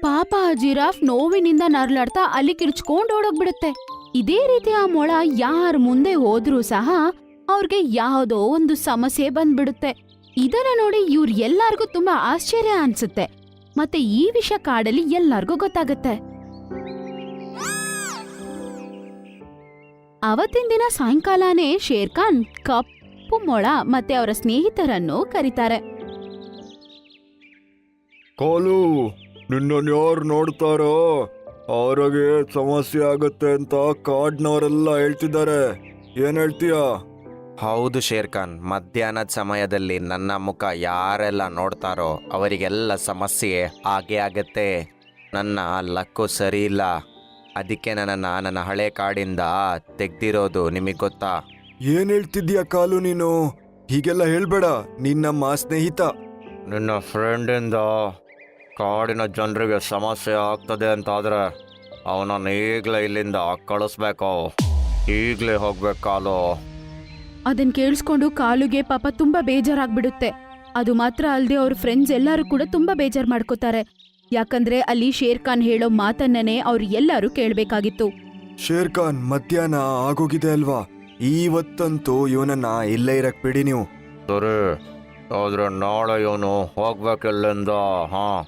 ಪಾಪ ಆ ಜಿರಾಫ್ ನೋವಿನಿಂದ ನರ್ಲಾಡ್ತಾ ಅಲ್ಲಿ ಕಿರ್ಚ್ಕೊಂಡು ಓಡೋಗ್ಬಿಡುತ್ತೆ. ಇದೇ ರೀತಿ ಆ ಮೊಳ ಯಾರ ಮುಂದೆ ಹೋದ್ರೂ ಸಹ ಅವ್ರಿಗೆ ಯಾವುದೋ ಒಂದು ಸಮಸ್ಯೆ ಬಂದ್ಬಿಡುತ್ತೆ. ಇದನ್ನ ನೋಡಿ ಇವ್ರ ಎಲ್ಲಾರ್ಗೂ ತುಂಬಾ ಆಶ್ಚರ್ಯ ಅನ್ಸುತ್ತೆ. ಮತ್ತೆ ಈ ವಿಷಯ ಕಾಡಲ್ಲಿ ಎಲ್ಲಾರ್ಗೂ ಗೊತ್ತಾಗುತ್ತೆ. ಅವತ್ತಿನ ದಿನ ಸಾಯಂಕಾಲನೇ ಶೇರ್ಖಾನ್, ಕಪ್ಪು ಮೊಳ ಮತ್ತೆ ಅವರ ಸ್ನೇಹಿತರನ್ನು ಕರೀತಾರೆ. ಕಾಲು! ನಿನ್ನನ್ನು ಯಾರು ನೋಡ್ತಾರೋ? ಅವ್ರಿಗೆ ಸಮಸ್ಯೆ ಆಗುತ್ತೆ ಅಂತ ಕಾಡ್ನವರೆಲ್ಲ ಹೇಳ್ತಿದ್ದಾರೆ. ಏನ್ ಹೇಳ್ತೀಯಾ? ಹೌದು ಶೇರ್ಖಾನ್ ಮಧ್ಯಾಹ್ನದ ಸಮಯದಲ್ಲಿ ನನ್ನ ಮುಖ ಯಾರೆಲ್ಲ ನೋಡ್ತಾರೋ ಅವರಿಗೆಲ್ಲ ಸಮಸ್ಯೆ ಹಾಗೆ ಆಗತ್ತೆ. ನನ್ನ ಲಕ್ಕು ಸರಿ ಇಲ್ಲ. ಅದಕ್ಕೆ ನನ್ನನ್ನು ನನ್ನ ಹಳೆ ಕಾಡಿಂದ ತೆಗ್ದಿರೋದು ನಿಮಗೆ ಗೊತ್ತಾ? ಏನ್ ಹೇಳ್ತಿದ್ಯಾ ಕಾಲು ನೀನು? ಹೀಗೆಲ್ಲ ಹೇಳ್ಬೇಡ ನಿನ್ನ ನಮ್ಮ ಸ್ನೇಹಿತ. ನಿನ್ನ ಫ್ರೆಂಡಿಂದ ಕಾಡಿನ ಜನರಿಗೆ ಸಮಸ್ಯೆ ಆಗ್ತದೆ ಅಂತಾದ್ರೆ ಅವನನ್ನು ಈಗಲೇ ಇಲ್ಲಿಂದ ಕಳಿಸ್ಬೇಕು. ಈಗಲೇ ಕಾಲು ಅದನ್ನ ಕೇಳಿಸ್ಕೊಂಡು ಕಾಲುಗೆ ಪಾಪ ತುಂಬಾ ಬೇಜಾರಾಗ್ಬಿಡುತ್ತೆ. ಅದು ಮಾತ್ರ ಅಲ್ಲದೆ ಅವ್ರ ಫ್ರೆಂಡ್ಸ್ ಎಲ್ಲರೂ ಕೂಡ ತುಂಬಾ ಬೇಜಾರ್ ಮಾಡ್ಕೋತಾರೆ. ಯಾಕಂದ್ರೆ ಅಲ್ಲಿ ಶೇರ್ ಖಾನ್ ಹೇಳೋ ಮಾತನ್ನೇ ಅವ್ರು ಎಲ್ಲರೂ ಕೇಳಬೇಕಾಗಿತ್ತು. ಶೇರ್ ಖಾನ್ ಮಧ್ಯಾಹ್ನ ಆಗೋಗಿದೆ ಅಲ್ವಾ? ಇವತ್ತಂತೂ ಇವನನ್ನ ಇಲ್ಲೇ ಇರಕ್ ಬಿಡಿ ನೀವು. ಸರಿ. ಆದ್ರೆ ನಾಳೆ ಇವನು ಹೋಗ್ಬೇಕಿಲ್ಲಿಂದ ಹಾ.